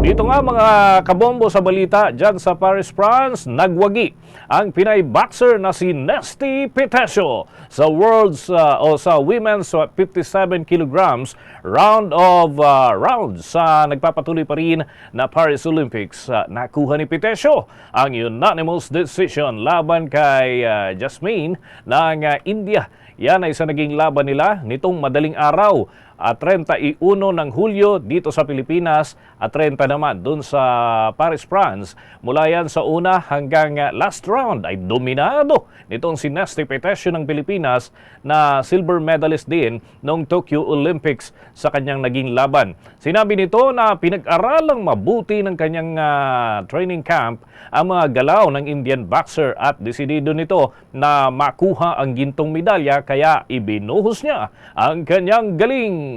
Dito nga mga kabombo sa balita dyan sa Paris, France, nagwagi ang Pinay boxer na si Nesty Petesio sa world's uh, o sa women's uh, 57 kilograms round of uh, rounds sa nagpapatuloy pa rin na Paris Olympics. Uh, nakuha ni Petesio ang unanimous decision laban kay uh, Jasmine ng uh, India. Yan ay sa naging laban nila nitong madaling araw at 31 ng Hulyo dito sa Pilipinas at 30 naman dun sa Paris, France. Mula yan sa una hanggang last round ay dominado nitong si Nesty Petesio ng Pilipinas na silver medalist din noong Tokyo Olympics sa kanyang naging laban. Sinabi nito na pinag-aralang mabuti ng kanyang uh, training camp ang mga galaw ng Indian boxer at desidido nito na makuha ang gintong medalya kaya ibinuhos niya ang kanyang galing.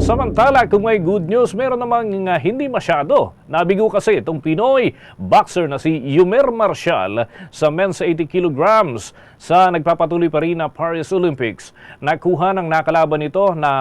Samantala, kung may good news, meron namang uh, hindi masyado. Nabigo kasi itong Pinoy boxer na si Yumer Marshall sa men's 80 kilograms sa nagpapatuloy pa rin na Paris Olympics. Nakuha ng nakalaban nito na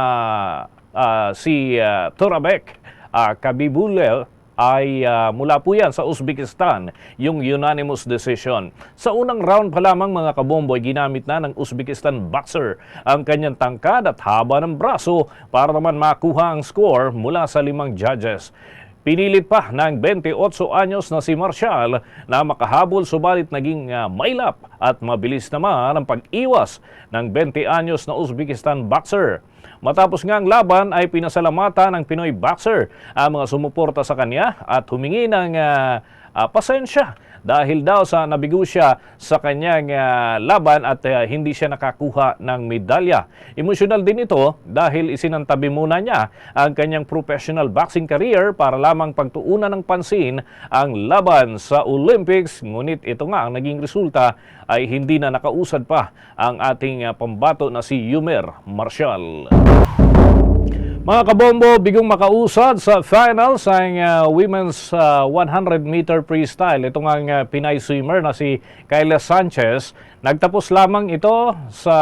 uh, si uh, Torabek uh, Kabibule ay uh, mula po yan sa Uzbekistan, yung unanimous decision. Sa unang round pa lamang mga kabombo ay ginamit na ng Uzbekistan boxer ang kanyang tangkad at haba ng braso para naman makuha ang score mula sa limang judges. Pinilit pa ng 28 anyos na si Marshall na makahabol subalit naging uh, mailap at mabilis naman ang pag-iwas ng 20 anyos na Uzbekistan boxer. Matapos nga ang laban ay pinasalamatan ng Pinoy boxer ang mga sumuporta sa kanya at humingi ng uh, uh, pasensya dahil daw sa nabigo siya sa kanyang uh, laban at uh, hindi siya nakakuha ng medalya. Emosyonal din ito dahil isinantabi muna niya ang kanyang professional boxing career para lamang pagtuunan ng pansin ang laban sa Olympics. Ngunit ito nga ang naging resulta ay hindi na nakausad pa ang ating uh, pambato na si Yumer Marshall. Mga kabombo, bigong makausad sa finals ang uh, women's uh, 100 meter freestyle. Ito nga uh, Pinay swimmer na si Kayla Sanchez. Nagtapos lamang ito sa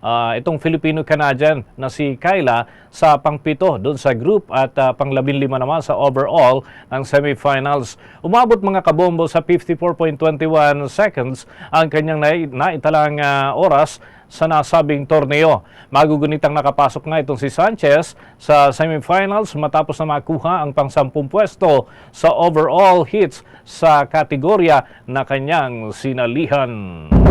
uh, itong Filipino-Canadian na si Kayla sa pangpito doon sa group at uh, panglabing lima naman sa overall ng semifinals. Umabot mga kabombo sa 54.21 seconds ang kanyang naitalang uh, oras sa nasabing torneo. Magugunitang nakapasok nga itong si Sanchez sa semifinals matapos na makuha ang pang-sampung pwesto sa overall hits sa kategorya na kanyang sinalihan.